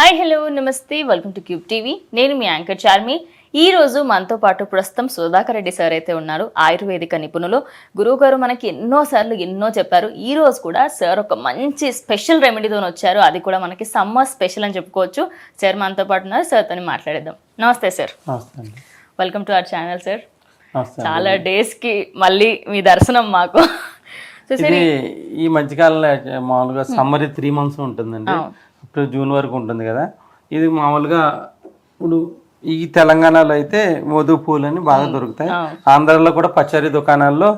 Hi hello నమస్తే welcome to Cube TV నేను మీ యాంకర్ చార్మి. ఈ రోజు మనతో పాటు ప్రస్తుతం సుధాకర్ రెడ్డి సార్ అయితే ఉన్నారు. ఆయుర్వేదిక నిపుణులు. గురువు గారు మనకి ఎన్నో సార్లు ఎన్నో చెప్పారు. ఈ రోజు కూడా సార్ ఒక మంచి స్పెషల్ రెమెడీతో వచ్చారు. అది కూడా మనకి సమ్మర్ స్పెషల్ అని చెప్పుకోవచ్చు. సార్ మనతో పాటు ఉన్నారు. సార్తో మాట్లాడేద్దాం. నమస్తే sir. Welcome to our channel sir. చాలా డేస్కి మళ్ళీ మీ దర్శనం మాకు. ఈ మధ్యకాలంలో మామూలుగా సమ్మర్ త్రీ మంత్స్ ఉంటుందండి. ఇప్పుడు జూన్ వరకు ఉంటుంది కదా. ఇది మామూలుగా ఇప్పుడు ఈ తెలంగాణలో అయితే మోదు పూలు అని బాగా దొరుకుతాయి. ఆంధ్రాలో కూడా పచారీ దుకాణాల్లో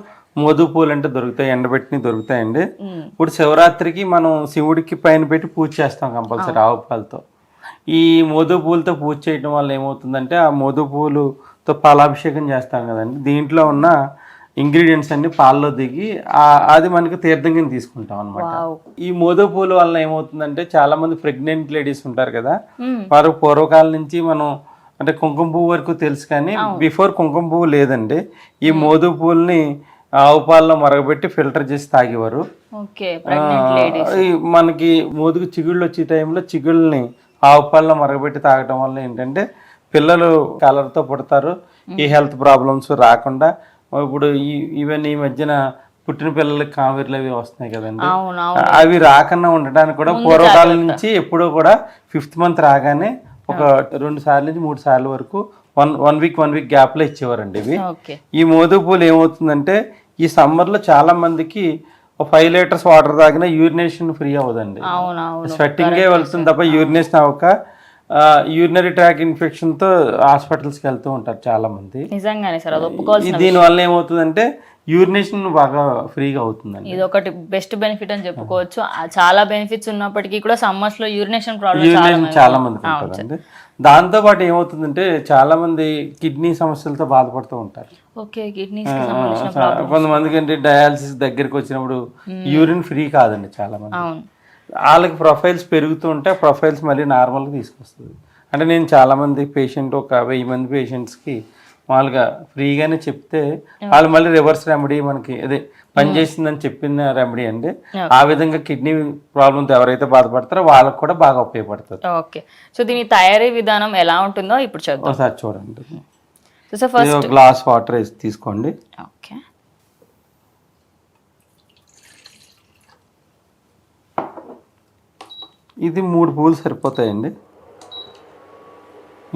మోదు పూలు అంటే దొరుకుతాయి ఎండబెట్టినవి దొరుకుతాయండి. ఇప్పుడు శివరాత్రికి మనం శివుడికి పైన పెట్టి పూజ చేస్తాం కంపల్సరీ ఆవు పాలతో ఈ మోదు పూలతో పూజ చేయడం వల్ల ఏమవుతుందంటే ఆ మోదు పూలుతో పాలాభిషేకం చేస్తాం కదండి. దీంట్లో ఉన్న ఇంగ్రీడియంట్స్ అన్ని పాలలో దిగి అది మనకి తీర్థం కింద తీసుకుంటాం అనమాట ఈ మోదో పూలు వల్ల ఏమవుతుందంటే చాలా మంది ప్రెగ్నెంట్ లేడీస్ ఉంటారు కదా. వారు పూర్వకాలం నుంచి మనం అంటే కుంకుమ పువ్వు వరకు తెలుసు కానీ బిఫోర్ కుంకుమ పువ్వు లేదండి. ఈ మోదు పూలని ఆవు పాలలో మరగబెట్టి ఫిల్టర్ చేసి తాగేవారు. మనకి మోదుగు చిగుళ్ళు వచ్చే టైంలో చిగుళ్ళని ఆవు పాలలో మరగబెట్టి తాగడం వల్ల ఏంటంటే పిల్లలు కలర్తో పుడతారు. ఈ హెల్త్ ప్రాబ్లమ్స్ రాకుండా ఇప్పుడు ఈ ఈవెన్ ఈ మధ్యన పుట్టిన పిల్లలకి కావేర్లు అవి వస్తున్నాయి కదండి. అవి రాకుండా ఉండడానికి కూడా పూర్వకాలం నుంచి ఎప్పుడూ కూడా ఫిఫ్త్ మంత్ రాగానే ఒక రెండు సార్లు నుంచి మూడు సార్లు వరకు one one week one week గ్యాప్లో ఇచ్చేవారండి ఇవి. ఈ మోదు పూలు ఏమవుతుందంటే ఈ సమ్మర్లో చాలా మందికి ఫైవ్ లీటర్స్ వాటర్ తాగినా యూరినేషన్ ఫ్రీ అవ్వదండి. స్వెట్టింగే వెళ్తుంది తప్ప యూరినేషన్ అవ్వక యూరినరీ ట్రాక్ ఇన్ఫెక్షన్తో హాస్పిటల్స్కి వెళ్తూ ఉంటారు చాలా మంది నిజంగానే సార్ అది వల్ల ఏమవుతుందంటే యూరినేషన్ బాగా ఫ్రీగా అవుతుందండి. ఇది ఒకటి బెస్ట్ బెనిఫిట్ అని చెప్పుకోవచ్చు. చాలా బెనిఫిట్స్ ఉన్నప్పటికీ కూడా సమ్మర్స్లో యూరినేషన్ ప్రాబ్లమ్ చాలా ఉంటుందండి దాంతో పాటు ఏమవుతుందంటే చాలా మంది కిడ్నీ సమస్యలతో బాధపడుతూ ఉంటారు. ఓకే కిడ్నీస్కి సంబంధించిన కొంతమందికి ఏంటి డయాలసిస్ దగ్గరికి వచ్చినప్పుడు యూరిన్ ఫ్రీ కాదండి చాలా మంది అవును. వాళ్ళకి ప్రొఫైల్స్ పెరుగుతూ ఉంటే ప్రొఫైల్స్ మళ్ళీ నార్మల్గా తీసుకొస్తుంది. అంటే నేను చాలా మంది పేషెంట్ ఒక వెయ్యి మంది పేషెంట్స్కి మామూలుగా ఫ్రీగానే చెప్తే వాళ్ళు మళ్ళీ రివర్స్ రెమెడీ మనకి అదే పనిచేసిందని చెప్పిన రెమెడీ అండి. ఆ విధంగా కిడ్నీ ప్రాబ్లంతో ఎవరైతే బాధపడతారో వాళ్ళకి కూడా బాగా ఉపయోగపడుతుంది. ఓకే. సో దీని తయారీ విధానం ఎలా ఉంటుందో ఇప్పుడు చూద్దాం. ఒకసారి చూడండి. సో ఫస్ట్ గ్లాస్ వాటర్ వేసి తీసుకోండి. ఓకే. ఇది మూడు పువ్వులు సరిపోతాయండి.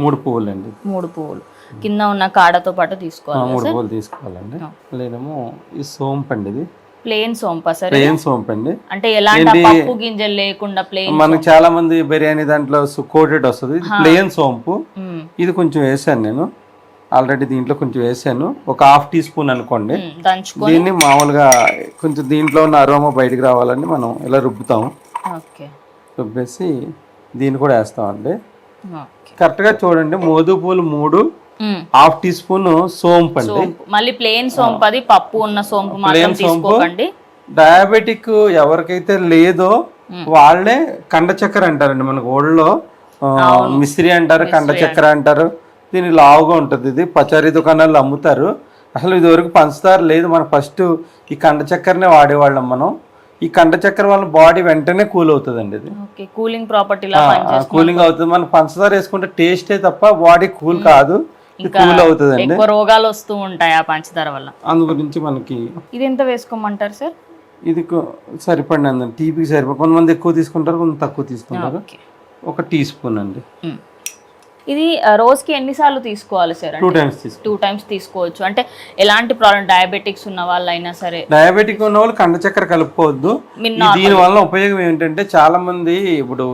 మూడు పువ్వులు అండి మూడు పువ్వులు. కింద ఉన్న కాడతో పాటు తీసుకోవాలి మూడు పువ్వులు తీసుకోవాలండి. లేదేమో ఈ సోంపు అండి ఇది. ప్లేన్ సోంపా సార్ ప్లేన్ సోంపు అండి అంటే ఎలాంటి పప్పు గింజలు లేకుండా ప్లేన్ మనకి చాలా మంది బిర్యానీ దాంట్లో కోటెడ్ వస్తుంది. ప్లేన్ సోంపు. ఇది కొంచెం వేసాను నేను. ఆల్రెడీ దీంట్లో కొంచెం వేసాను. ఒక హాఫ్ టీ స్పూన్ అనుకోండి. దీన్ని మామూలుగా కొంచెం దీంట్లో ఉన్న అరోమా బయటకు రావాలని మనం ఇలా రుబ్బుతాం ఓకే. రుబ్బేసి దీన్ని కూడా వేస్తామండి. కరెక్ట్గా చూడండి మోదు పూలు మూడు హాఫ్ టీ స్పూన్ సోంపు అండి. సోంపు. మళ్ళీ ప్లేన్ సోంపు అది పప్పు ఉన్న సోంపు మాత్రం తీసుకోకండి. డయాబెటిక్ ఎవరికైతే లేదో వాళ్ళే కండ చక్కెర అంటారండి మనకు ఓళ్ళలో మిశ్రి అంటారు కండ చక్కెర అంటారు. దీని లావుగా ఉంటుంది ఇది. పచారీ దుకాణాల్లో అమ్ముతారు. అసలు ఇదివరకు పంచదార లేదు. మనం ఫస్ట్ ఈ కండ చక్కెరనే వాడేవాళ్ళం మనం. ఈ కండ చక్కెర వల్ల బాడీ వెంటనే కూల్ అవుతుందండి ఇది. కూలింగ్ ప్రాపర్టీ కూలింగ్ అవుతుంది. మనం పంచదార వేసుకుంటే టేస్టే తప్ప బాడీ కూల్ కాదు. కూల్ అవుతుందండి. ఎక్కువ రోగాలు వస్తూ ఉంటాయి ఆ పంచదార వల్ల. అందు గురించి మనకి ఇది ఎంత వేసుకోమంటారు సార్? ఇది సరిపడినండి టీపీకి సరిపడి కొంతమంది ఎక్కువ తీసుకుంటారు కొంత తక్కువ తీసుకుంటారు. ఒక టీ స్పూన్ అండి. ఇది రోజుకి ఎన్నిసార్లు తీసుకోవాలి sir? Two times two times తీసుకోవచ్చు. అంటే ఎలాంటి ప్రాబ్లం డయాబెటిక్స్ ఉన్న వాళ్ళైనా సరే. డయాబెటిక్ ఉన్న వాళ్ళు కండ చక్కెర కలుపుకోవద్దు. దీని వల్ల ఉపయోగం ఏంటంటే చాలా మంది ఇప్పుడు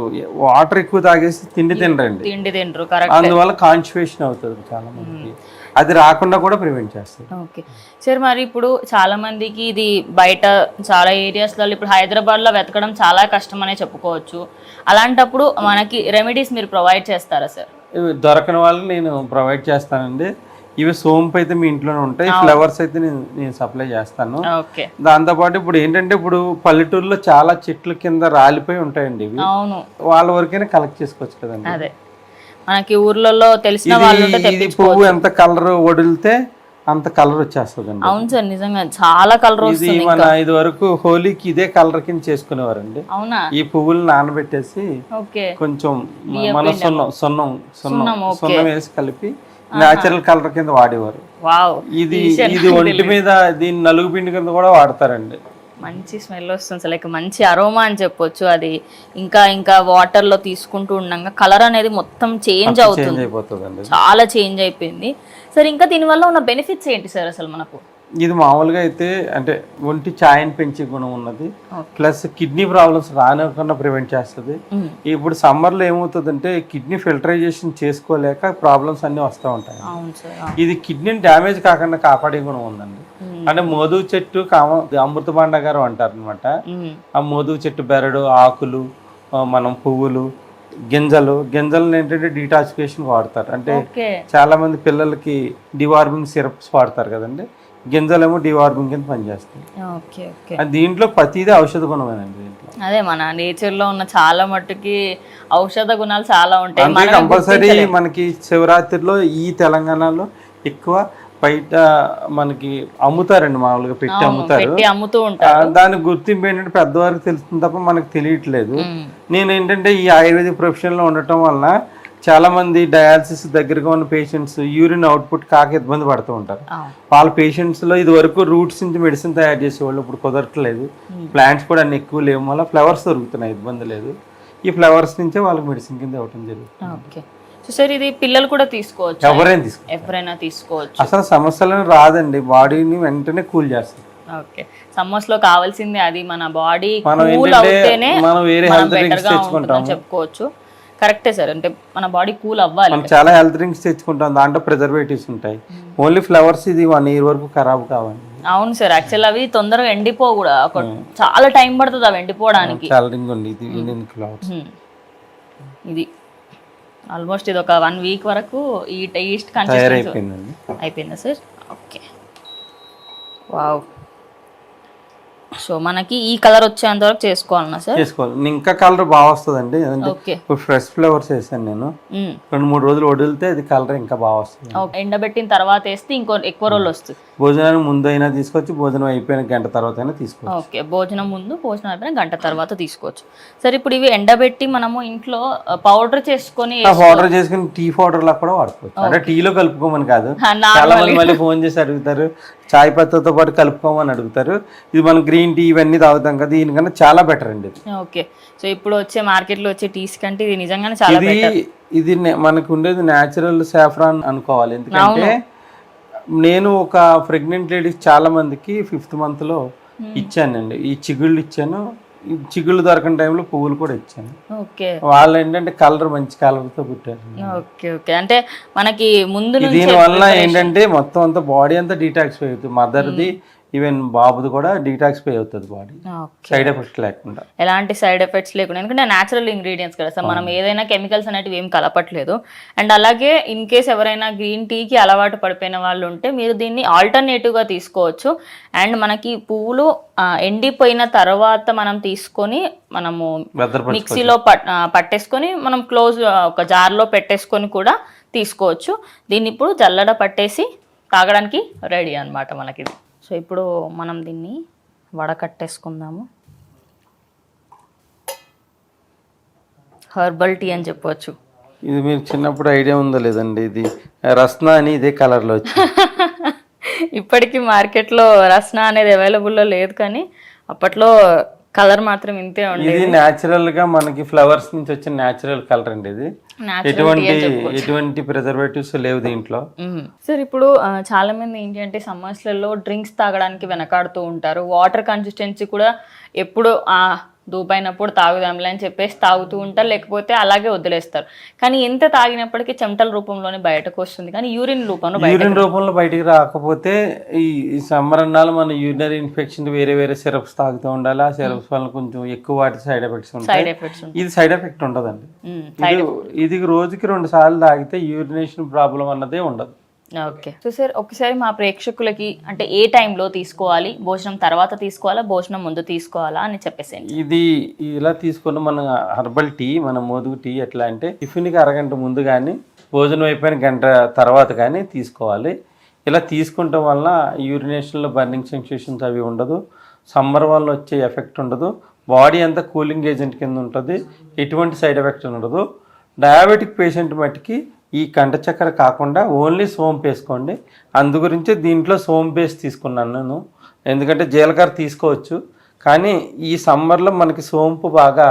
వాటర్ ఎక్కువ తాగేసి తిండి తినరండి. తిండి తింటారు కరెక్ట్ అందువల్ల కాన్స్టిపేషన్ అవుతుంది చాలా మందికి అది రాకుండా కూడా ప్రివెంట్ చేస్తుంది ఓకే. సార్ మరి ఇప్పుడు చాలా మందికి ఇది బయట చాలా ఏరియాస్లలో ఇప్పుడు హైదరాబాద్లో వెతకడం చాలా కష్టం అనే చెప్పుకోవచ్చు. అలాంటప్పుడు మనకి రెమెడీస్ మీరు ప్రొవైడ్ చేస్తారా సార్? దొరకని వాళ్ళకి నేను ప్రొవైడ్ చేస్తానండి. ఇవి సోంపు అయితే మీ ఇంట్లోనే ఉంటాయి ఫ్లవర్స్ అయితే నేను నేను సప్లై చేస్తాను. దాంతోపాటు ఇప్పుడు ఏంటంటే ఇప్పుడు పల్లెటూరులో చాలా చెట్ల కింద రాలిపోయి ఉంటాయండి ఇవి. వాళ్ళ వరకైనా కలెక్ట్ చేసుకోవచ్చు కదండి. మనకి ఊర్లలో తెలిసిన వాళ్ళు పువ్వు ఎంత కలర్ వడిలితే అంత కలర్ వచ్చేస్తుందండి. అవును సార్ నిజంగా చాలా కలర్ ఇది మన ఇది వరకు హోలీకి ఇదే కలర్ కింద చేసుకునేవారండి. అవునా? ఈ పువ్వులు నానబెట్టేసి కొంచెం మన సున్నం సున్నం సున్నం సున్నం వేసి కలిపి నేచురల్ కలర్ కింద వాడేవారు. ఇది ఇది ఒంటి మీద దీన్ని నలుగు పిండి కింద కూడా వాడతారండి. మంచి స్మెల్ వస్తుంది లైక్ మంచి అరోమా అని చెప్పొచ్చు అది. ఇంకా ఇంకా వాటర్లో తీసుకుంటూ ఉండగా కలర్ అనేది మొత్తం చేంజ్ అవుతుంది. చాలా చేంజ్ అయిపోయింది. సార్ ఇంకా దీనివల్ల ఉన్న బెనిఫిట్స్ ఏంటి సార్ అసలు మనకు? ఇది మామూలుగా అయితే అంటే ఒంటి ఛాయని పెంచే గుణం ఉన్నది. ప్లస్ కిడ్నీ ప్రాబ్లమ్స్ రానివ్వకుండా ప్రివెంట్ చేస్తుంది. ఇప్పుడు సమ్మర్లో ఏమవుతుందంటే కిడ్నీ ఫిల్టరైజేషన్ చేసుకోలేక ప్రాబ్లమ్స్ అన్నీ వస్తూ ఉంటాయి. ఇది కిడ్నీని డ్యామేజ్ కాకుండా కాపాడే గుణం ఉందండి. అంటే మోదు చెట్టు కామ అమృత భాండాగారం అంటారు అనమాట ఆ మోదు చెట్టు బెరడు ఆకులు మనం పువ్వులు గింజలు. గింజలను ఏంటంటే డీటాక్సిఫికేషన్ వాడతారు. అంటే చాలా మంది పిల్లలకి డివార్మింగ్ సిరప్స్ వాడతారు కదండి. గింజలేమో డివార్మింగ్ కింద పనిచేస్తాయి. దీంట్లో ప్రతిదీ ఔషధ గుణమేనండి అదే మన నేచర్లో ఉన్న చాలా మట్టుకి ఔషధ గుణాలు చాలా ఉంటాయి. కంపల్సరీ మనకి శివరాత్రిలో ఈ తెలంగాణలో ఎక్కువ బయట మనకి అమ్ముతారండి మామూలుగా పెట్టి అమ్ముతారు. పెట్టి అమ్ముతూ ఆ, ఉంటారు దాని గుర్తింపు ఏంటంటే పెద్దవారికి తెలుస్తుంది తప్ప మనకు తెలియట్లేదు. నేను ఏంటంటే ఈ ఆయుర్వేదిక్ ప్రొఫెషన్లో ఉండటం వలన చాలా మంది డయాలసిస్ దగ్గరగా ఉన్న పేషెంట్స్ యూరిన్ అవుట్పుట్ కాక ఇబ్బంది పడుతూ ఉంటారు. వాళ్ళ పేషెంట్స్లో ఇది వరకు రూట్స్ నుంచి మెడిసిన్ తయారు చేసేవాళ్ళు ఇప్పుడు కుదరట్లేదు. ప్లాంట్స్ కూడా అన్ని ఎక్కువ లేవు. వల్ల ఫ్లవర్స్ దొరుకుతున్నాయి ఇబ్బంది లేదు. ఈ ఫ్లవర్స్ నుంచే వాళ్ళకి మెడిసిన్ కింద ఇవ్వటం జరుగుతుంది. సార్ ఇది పిల్లలు కూడా తీసుకోవచ్చు? ఎవరైనా తీసుకో ఎవరైనా తీసుకోవచ్చు. అసలు సమస్యలను రాదండి. బాడీని వెంటనే కూల్ చేస్తుంది ఓకే. సమ్మర్స్లో కావాల్సింది అది. మన బాడీ కూల్ అవుతేనే మనం వేరే గా తెచ్చుకుంటాము. ఉంటుందని చెప్పుకోవచ్చు. కరెక్టే సార్. అంటే మన బాడీ కూల్ అవ్వాలి మనం చాలా హెల్త్ డ్రింక్స్ తెచ్చుకుంటాం. దాంట్లో ప్రిజర్వేటివ్స్ ఉంటాయి. ఓన్లీ ఫ్లవర్స్ ఇది వన్ ఇయర్ వరకు ఖరాబ్ కావండి. అవును సార్. యాక్చువల్ అవి తొందరగా ఎండిపో కూడా. ఒక చాలా టైం పడుతుంది అవి ఎండిపోవడానికి. చాలా ఇది హ్మ్. ఇది. ఆల్మోస్ట్ ఇది ఒక వన్ వీక్ వరకు ఈ టేస్ట్ కన్సిస్టెన్సీ అయిపోయిందా సార్? ఓకే. వావ్. సో మనకి ఈ కలర్ వచ్చేంత వరకు చేసుకోవాలన్నా సార్? చేసుకోవాలి. ఇంకా కలర్ బాగా వస్తుందండి. ఎందుకంటే ఓకే. ఇప్పుడు ఫ్రెష్ ఫ్లవర్స్ వేసాను నేను. రెండు మూడు రోజులు వదిలితే అది కలర్ ఇంకా బాగా వస్తుంది. ఎండబెట్టిన తర్వాత వేస్తే ఇంకో ఎక్కువ రోజులు వస్తుంది. భోజనానికి ముందు అయినా తీసుకోవచ్చు భోజనం అయిపోయిన గంట తర్వాత అయినా తీసుకోవచ్చు. ఓకే. భోజనం ముందు భోజనం అయిపోయిన గంట తర్వాత తీసుకోవచ్చు. సరే ఇప్పుడు ఇవి ఎండబెట్టి మనము ఇంట్లో పౌడర్ చేసుకొని పౌడర్ చేసుకుని టీ పౌడర్ లా కూడా వాడుకోవచ్చు. అంటే టీలో కలుపుకోమని కాదు. చాలా మంది మళ్ళీ ఫోన్ చేసి అడుగుతారు చాయ్ పత్తితో పాటు కలుపుకోమని అడుగుతారు. ఇది మనం గ్రీన్ టీ ఇవన్నీ తాగుతాం కదా దీనికన్నా చాలా బెటర్ అండి ఓకే. సో ఇప్పుడు వచ్చే మార్కెట్లో వచ్చే టీస్ కంటే ఇది నిజంగానే చాలా ఇది ఇది మనకు ఉండేది న్యాచురల్ సాఫ్రాన్ అనుకోవాలి. ఎందుకంటే నేను ఒక ప్రెగ్నెంట్ లేడీస్ చాలా మందికి ఫిఫ్త్ మంత్లో ఇచ్చానండి. ఈ చిగుళ్ళు ఇచ్చాను. ఈ చిగుళ్ళు దొరకని టైంలో పువ్వులు కూడా ఇచ్చాను. ఓకే. వాళ్ళు ఏంటంటే కలర్ మంచి కలర్తో పుట్టారు ఓకే ఓకే. అంటే మనకి ముందు దీని వల్ల ఏంటంటే మొత్తం అంతా బాడీ అంతా డీటాక్సిఫై అవుతుంది మదర్ది ఈవెన్ బాబుది కూడా డీటాక్సిఫై అవుతుంది బాడీ సైడ్ ఎఫెక్ట్స్ లేకుండా. ఎలాంటి సైడ్ ఎఫెక్ట్స్ లేకుండా ఎందుకంటే న్యాచురల్ ఇంగ్రీడియంట్స్ కదా. సార్ మనం ఏదైనా కెమికల్స్ అనేటివి ఏం కలపట్లేదు. అండ్ అలాగే ఇన్ కేస్ ఎవరైనా గ్రీన్ టీకి అలవాటు పడిపోయిన వాళ్ళు ఉంటే మీరు దీన్ని ఆల్టర్నేటివ్గా తీసుకోవచ్చు. అండ్ మనకి పువ్వులు ఎండిపోయిన తర్వాత మనం తీసుకొని మనము మిక్సీలో పట్టేసుకొని మనం క్లోజ్ ఒక జార్లో పెట్టేసుకొని కూడా తీసుకోవచ్చు. దీన్ని ఇప్పుడు జల్లడ పట్టేసి తాగడానికి రెడీ అన్నమాట మనకి సో ఇప్పుడు మనం దీన్ని వడకట్టేసుకుందాము. హర్బల్ టీ అని చెప్పవచ్చు ఇది మీకు చిన్నప్పుడు ఐడియా ఉందో లేదండి? ఇది రస్నా అని ఇదే కలర్లో ఇప్పటికీ మార్కెట్లో రస్నా అనేది అవైలబుల్లో లేదు కానీ అప్పట్లో కలర్ మాత్రం ఇంతే ఉండేది. ఇది న్యాచురల్గా మనకి ఫ్లవర్స్ నుంచి వచ్చిన న్యాచురల్ కలర్ అండి ఇది. ఎటువంటి ఎటువంటి ప్రిజర్వేటివ్స్ లేవు దీంట్లో. సార్ ఇప్పుడు చాలా మంది ఏంటి అంటే సమ్మర్స్లలో డ్రింక్స్ తాగడానికి వెనకాడుతూ ఉంటారు. వాటర్ కన్సిస్టెన్సీ కూడా ఎప్పుడు ఆ దూపైనప్పుడు తాగుదాంలే అని చెప్పేసి తాగుతూ ఉంటారు లేకపోతే అలాగే వదిలేస్తారు. కానీ ఎంత తాగినప్పటికీ చెమటల రూపంలోనే బయటకు వస్తుంది. కానీ యూరిన్ రూపంలో బయట యూరిన్ రూపంలో బయటికి రాకపోతే ఈ సమ్మర్ అన్నాలు మన యూరినరీ ఇన్ఫెక్షన్ వేరే వేరే సిరప్స్ తాగుతూ ఉండాలి. ఆ సిరప్స్ వల్ల కొంచెం ఎక్కువ వాటి సైడ్ ఎఫెక్ట్స్ ఉంటాయి. ఇది సైడ్ ఎఫెక్ట్ ఉండదండి. ఇది రోజుకి రెండు సార్లు తాగితే యూరినేషన్ ప్రాబ్లం అన్నదే ఉండదు. ఓకే సో సార్ ఒకసారి మా ప్రేక్షకులకి అంటే ఏ టైంలో తీసుకోవాలి? భోజనం తర్వాత తీసుకోవాలా? భోజనం ముందు తీసుకోవాలా? అని చెప్పేసేయండి. ఇది ఇలా తీసుకున్న మన హర్బల్ టీ మన మోదుగు టీ ఎట్లా అంటే టిఫిన్కి అరగంట ముందు కానీ భోజనం అయిపోయిన గంట తర్వాత కానీ తీసుకోవాలి. ఇలా తీసుకుంటాం వల్ల యూరినేషన్లో బర్నింగ్ సెన్సేషన్స్ అవి ఉండదు. సమ్మర్ వల్ల వచ్చే ఎఫెక్ట్ ఉండదు. బాడీ అంతా కూలింగ్ ఏజెంట్ కింద ఉంటుంది. ఎటువంటి సైడ్ ఎఫెక్ట్ ఉండదు. డయాబెటిక్ పేషెంట్ మట్టుకి ఈ కంట చక్కెర కాకుండా ఓన్లీ సోంపు వేసుకోండి. అందు గురించే దీంట్లో సోంపు బేస్ తీసుకున్నాను నేను. ఎందుకంటే జీలకర్ర తీసుకోవచ్చు. కానీ ఈ సమ్మర్లో మనకి సోంపు బాగా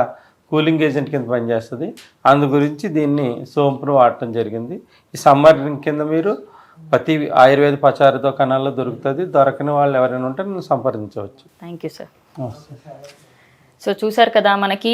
కూలింగ్ ఏజెంట్ కింద పనిచేస్తుంది. అందు గురించి దీన్ని సోంపును వాడటం జరిగింది. ఈ సమ్మర్ కింద మీరు ప్రతి ఆయుర్వేద పచార దుకాణాల్లో దొరుకుతుంది. దొరకని వాళ్ళు ఎవరైనా ఉంటే నన్ను సంప్రదించవచ్చు. థ్యాంక్ యూ సార్ సో చూసారు కదా మనకి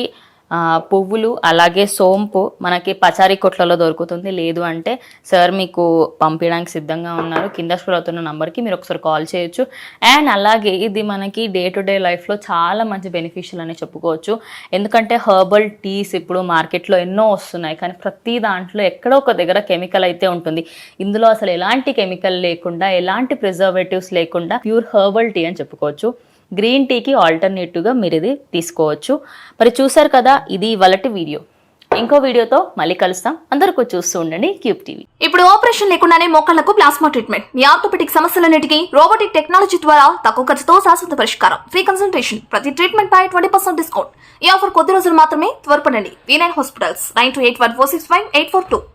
పువ్వులు అలాగే సోంపు మనకి పచారీ కొట్లలో దొరుకుతుంది. లేదు అంటే సార్ మీకు పంపించడానికి సిద్ధంగా ఉన్నారు. కింద స్క్రోల్ అవుతున్న నంబర్కి మీరు ఒకసారి కాల్ చేయొచ్చు. అండ్ అలాగే ఇది మనకి డే టు డే లైఫ్లో చాలా మంచి బెనిఫిషియల్ అని చెప్పుకోవచ్చు. ఎందుకంటే హర్బల్ టీస్ ఇప్పుడు మార్కెట్లో ఎన్నో వస్తున్నాయి. కానీ ప్రతి దాంట్లో ఎక్కడో ఒక దగ్గర కెమికల్ అయితే ఉంటుంది. ఇందులో అసలు ఎలాంటి కెమికల్ లేకుండా ఎలాంటి ప్రిజర్వేటివ్స్ లేకుండా ప్యూర్ హర్బల్ టీ అని చెప్పుకోవచ్చు. గ్రీన్ టీకి ఆల్టర్నేటివ్గా మీరు ఇది తీసుకోవచ్చు. మరి చూసారు కదా ఇది ఇవాళటి వీడియో ఇంకో వీడియోతో మళ్ళీ కలుస్తాం. అందరికీ చూస్తూ ఉండండి క్యూబ్ టీవీ ఇప్పుడు ఆపరేషన్ లేకుండానే మోకాళ్ళకు ప్లాస్మా ట్రీట్మెంట్ మీ ఆర్థోపెటిక్ సమస్యలన్నిటికీ రోబోటిక్ టెక్నాలజీ ద్వారా తక్కువ ఖర్చుతో శాశ్వత పరిష్కారం. ఫ్రీ కన్సల్టేషన్ ప్రతి ట్రీట్మెంట్ పై ట్వంటీ పర్సెంట్ డిస్కౌంట్ ఈ ఆఫర్ కొద్ది రోజులు మాత్రమే త్వరపడండి. V nine hospitals nine two eight one four six five eight four two